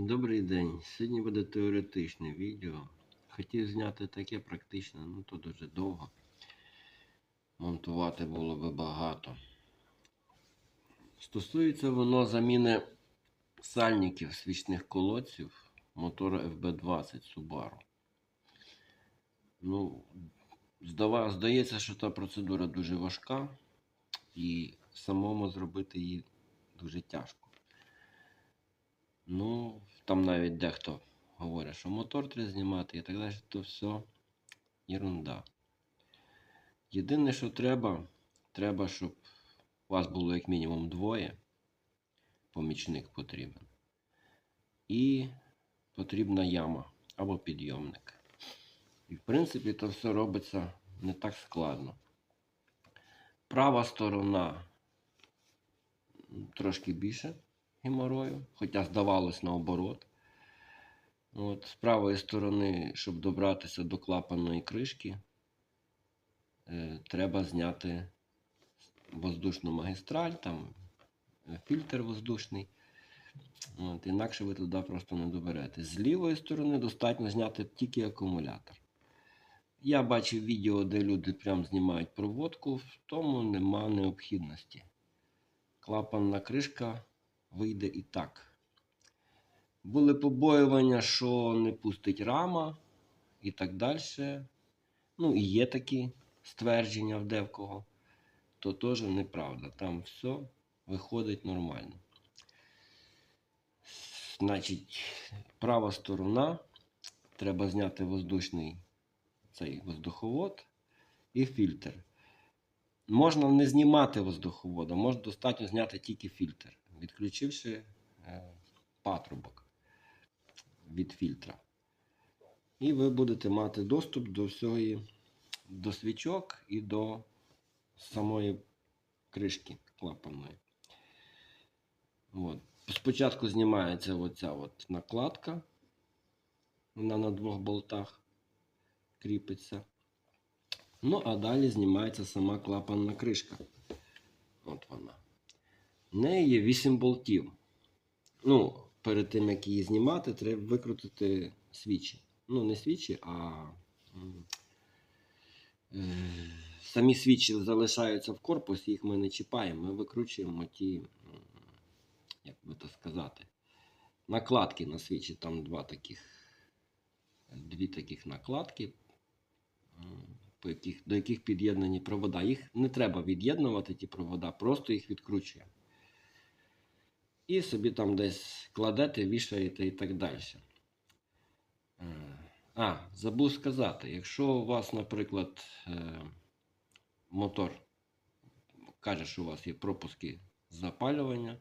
Добрий день. Сьогодні буде теоретичне відео. Хотів зняти таке практичне, ну то дуже довго. Монтувати було би багато. Стосується воно заміни сальників свічних колодців мотора FB20 Subaru. Ну, здава- здається, що та процедура дуже важка і самому зробити її дуже тяжко. Ну, там навіть дехто говорить, що мотор треба знімати і так далі, то все ерунда. Єдине, що треба, треба, щоб у вас було як мінімум двоє. Помічник потрібен. І потрібна яма або підйомник. І в принципі, то все робиться не так складно. Права сторона трошки більше геморою, хоча здавалось наоборот. От, з правої сторони, щоб добратися до клапаної кришки, е, треба зняти воздушну магістраль, там е, фільтр воздушний. От, інакше ви туди просто не доберете. З лівої сторони достатньо зняти тільки акумулятор. Я бачив відео, де люди прям знімають проводку, в тому нема необхідності. Клапанна кришка вийде і так. Були побоювання, що не пустить рама і так далі. Ну, і є такі ствердження в девкого, то теж неправда. Там все виходить нормально. Значить, права сторона. Треба зняти воздушний цей воздуховод і фільтр. Можна не знімати воздуховода, можна достатньо зняти тільки фільтр, відключивши е, патрубок від фільтра. І ви будете мати доступ до всього, до свічок і до самої кришки клапанної. От. Спочатку знімається оця от накладка. Вона на двох болтах кріпиться. Ну, а далі знімається сама клапанна кришка. От вона. В неї є 8 болтів. Ну, перед тим, як її знімати, треба викрутити свічі. Ну, не свічі, а е, самі свічі залишаються в корпусі, їх ми не чіпаємо. Ми викручуємо ті, як би то сказати, накладки на свічі. Там два таких, дві таких накладки по яких, до яких під'єднані провода. Їх не треба від'єднувати, ті провода, просто їх відкручуємо. І собі там десь кладете, вішаєте і так далі. Е, А, забув сказати, якщо у вас, наприклад, е, мотор каже, що у вас є пропуски запалювання,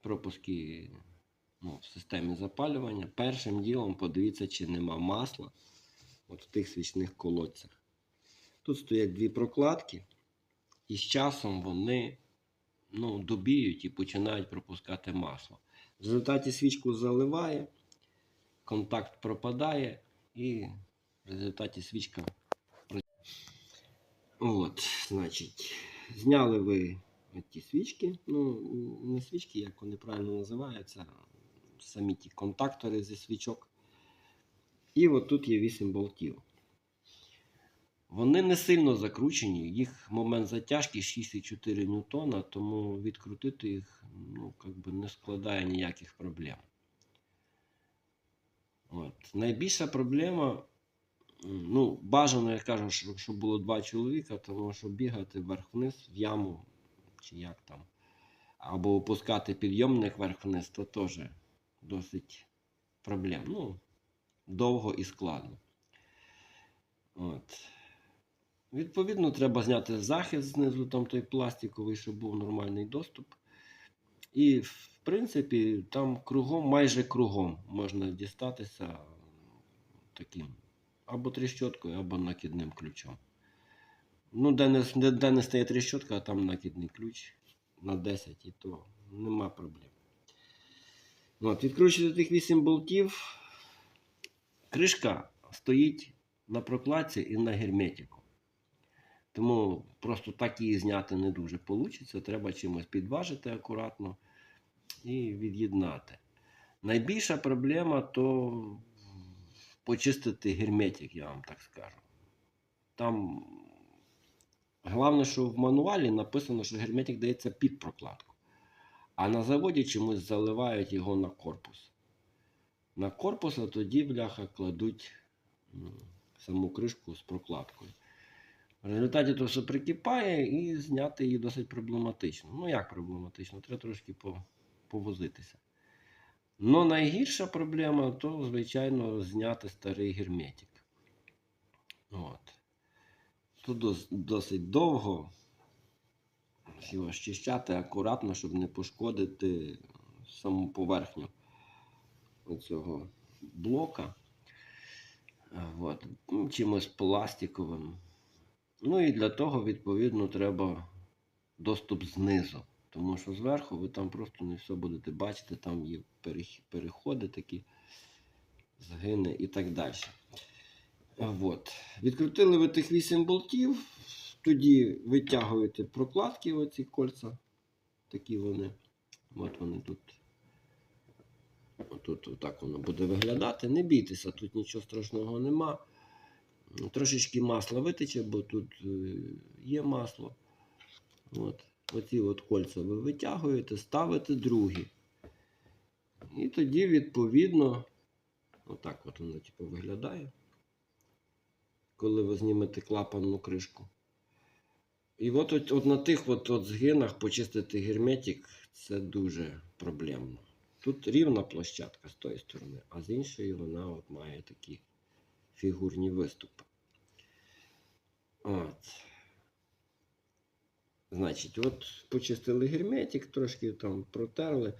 пропуски ну, в системі запалювання, першим ділом подивіться, чи нема масла от в тих свічних колодцях. Тут стоять дві прокладки, і з часом вони ну, добіють і починають пропускати масло. В результаті свічку заливає, контакт пропадає, і в результаті свічка. От, значить, зняли ви ті свічки, ну, не свічки, як вони правильно називаються, самі ті контактори зі свічок. І от тут є 8 болтів. Вони не сильно закручені, їх момент затяжки 6,4 ньютона, тому відкрутити їх ну, как би не складає ніяких проблем. От. Найбільша проблема, ну, бажано, я кажу, щоб, було два чоловіка, тому що бігати вверх-вниз в яму, чи як там, або опускати підйомник вверх-вниз, то теж досить проблем. Ну, довго і складно. От. Відповідно, треба зняти захист знизу, там той пластиковий, щоб був нормальний доступ. І, в принципі, там кругом, майже кругом можна дістатися таким або тріщоткою, або накидним ключом. Ну, де не, де, де не стає тріщотка, а там накидний ключ на 10, і то нема проблем. От, відкручуєте тих 8 болтів. Кришка стоїть на прокладці і на герметику. Тому просто так її зняти не дуже вийде. Треба чимось підважити акуратно і від'єднати. Найбільша проблема то почистити герметик, я вам так скажу. Там головне, що в мануалі написано, що герметик дається під прокладку. А на заводі чомусь заливають його на корпус. На корпус, а тоді бляха кладуть саму кришку з прокладкою. В результаті то все прикипає і зняти її досить проблематично. Ну як проблематично? Треба трошки повозитися. Ну, найгірша проблема то, звичайно, зняти старий герметик. От. Тут досить довго. Його щищати акуратно, щоб не пошкодити саму поверхню цього блока. От. Чимось пластиковим. Ну і для того, відповідно, треба доступ знизу. Тому що зверху ви там просто не все будете бачити, там є переходи такі, згини і так далі. От. Відкрутили ви тих 8 болтів, тоді витягуєте прокладки, оці кольця. Такі вони. От вони тут. Тут отак воно буде виглядати. Не бійтеся, тут нічого страшного нема. Трошечки масла витече, бо тут е, є масло. От. Оці от кольця ви витягуєте, ставите другі. І тоді, відповідно, отак от воно типу, виглядає. Коли ви знімете клапанну кришку. І от, от, от на тих от, от згинах почистити герметик це дуже проблемно. Тут рівна площадка з тої сторони, а з іншої вона от має такі фігурні виступи. От. Значить, от почистили герметик, трошки там протерли.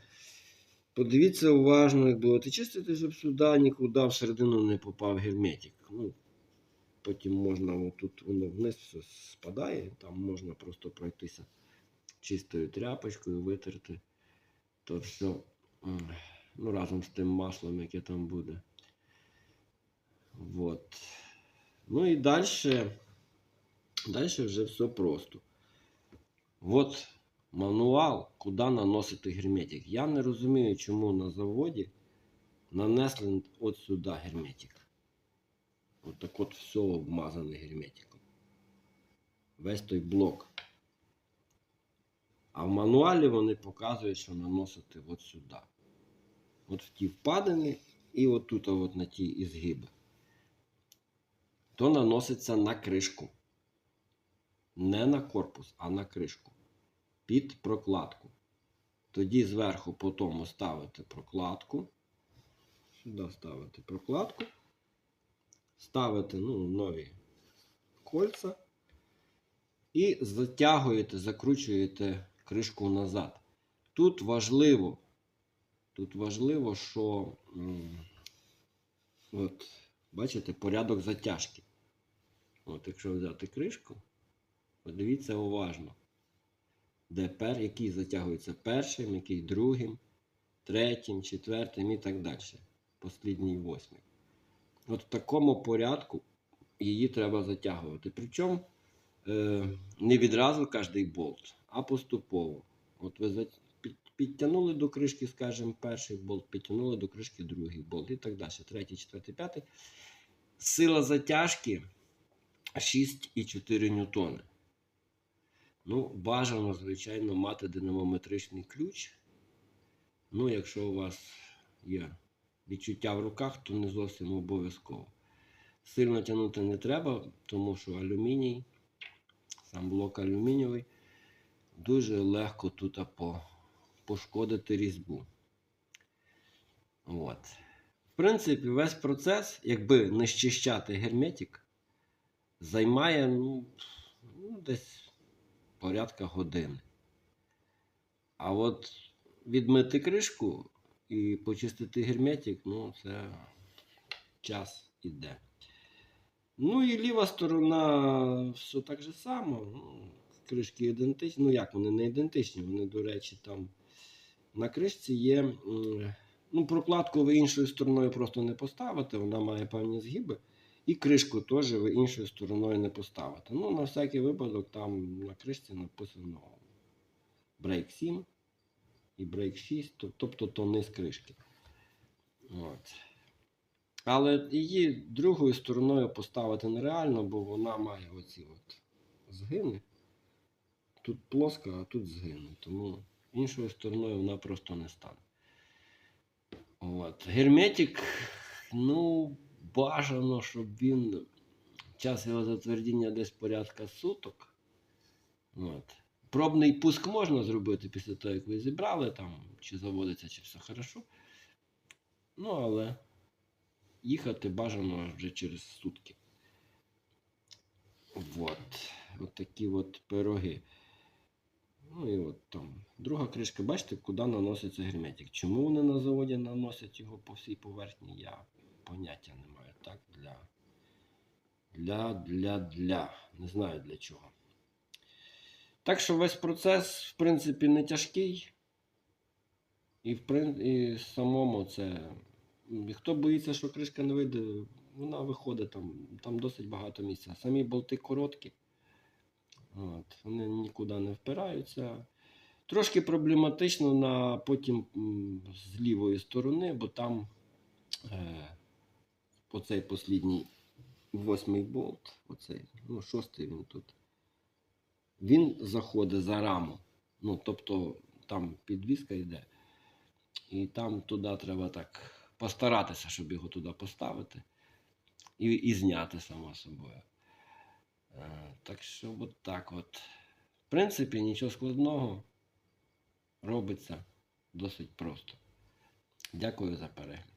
Подивіться уважно, як будете чистити, щоб сюди нікуди всередину не попав герметик. Ну, потім можна, отут воно вниз все спадає, там можна просто пройтися чистою тряпочкою, витерти. То все ну, разом з тим маслом, яке там буде. Вот. Ну і далі, далі вже все просто. От мануал, куди наносити герметик. Я не розумію, чому на заводі нанесли от сюди герметик. От так от все обмазане герметиком. Весь той блок. А в мануалі вони показують, що наносити от сюди. От в ті впадини і от тут от на ті ізгиби. То наноситься на кришку. Не на корпус, а на кришку. Під прокладку. Тоді зверху по тому ставите прокладку. Сюди ставите прокладку. Ставите ну, нові кольця. І затягуєте, закручуєте кришку назад. Тут важливо, тут важливо, що от, бачите, порядок затяжки. От, якщо взяти кришку, подивіться уважно. Де пер, який затягується першим, який другим, третім, четвертим і так далі. Послідній восьмий. От в такому порядку її треба затягувати. Причому е, не відразу кожний болт, а поступово. От ви підтягнули до кришки, скажімо, перший болт, підтягнули до кришки другий болт і так далі. Третій, четвертий, п'ятий. Сила затяжки 6,4 ньютони. Ну, бажано, звичайно, мати динамометричний ключ. Ну, якщо у вас є відчуття в руках, то не зовсім обов'язково. Сильно тягнути не треба, тому що алюміній, сам блок алюмінієвий, дуже легко тут по, пошкодити різьбу. От. В принципі, весь процес, якби не щищати герметик, займає ну, ну, десь порядка години. А от відмити кришку і почистити герметик, ну, це час іде. Ну і ліва сторона все так же само. Ну, кришки ідентичні. Ну як вони не ідентичні, вони, до речі, там на кришці є. Ну, прокладку ви іншою стороною просто не поставите, вона має певні згиби. І кришку теж ви іншою стороною не поставите. Ну, на всякий випадок, там на кришці написано Break 7 і Break 6, тобто то низ кришки. От. Але її другою стороною поставити нереально, бо вона має оці от згини. Тут плоска, а тут згини. Тому іншою стороною вона просто не стане. От. Герметик, ну, бажано, щоб він час його затвердіння десь порядка суток. От. Пробний пуск можна зробити після того, як ви зібрали, там, чи заводиться, чи все хорошо. Ну, але їхати бажано вже через сутки. Вот. От такі от пироги. Ну і от там. Друга кришка, бачите, куди наноситься герметик. Чому вони на заводі наносять його по всій поверхні, я поняття не маю. Так, для. Для, для, для. Не знаю для чого. Так що весь процес, в принципі, не тяжкий. І, в прин... і самому це. Хто боїться, що кришка не вийде, вона виходить там, там досить багато місця. Самі болти короткі. От, вони нікуди не впираються. Трошки проблематично на потім з лівої сторони, бо там е, оцей послідній восьмий болт, оцей, ну, шостий він тут. Він заходить за раму. Ну, тобто там підвіска йде. І там туди треба так постаратися, щоб його туди поставити. І, і зняти само собою. Е, Так що от так от. В принципі, нічого складного робиться досить просто. Дякую за перегляд.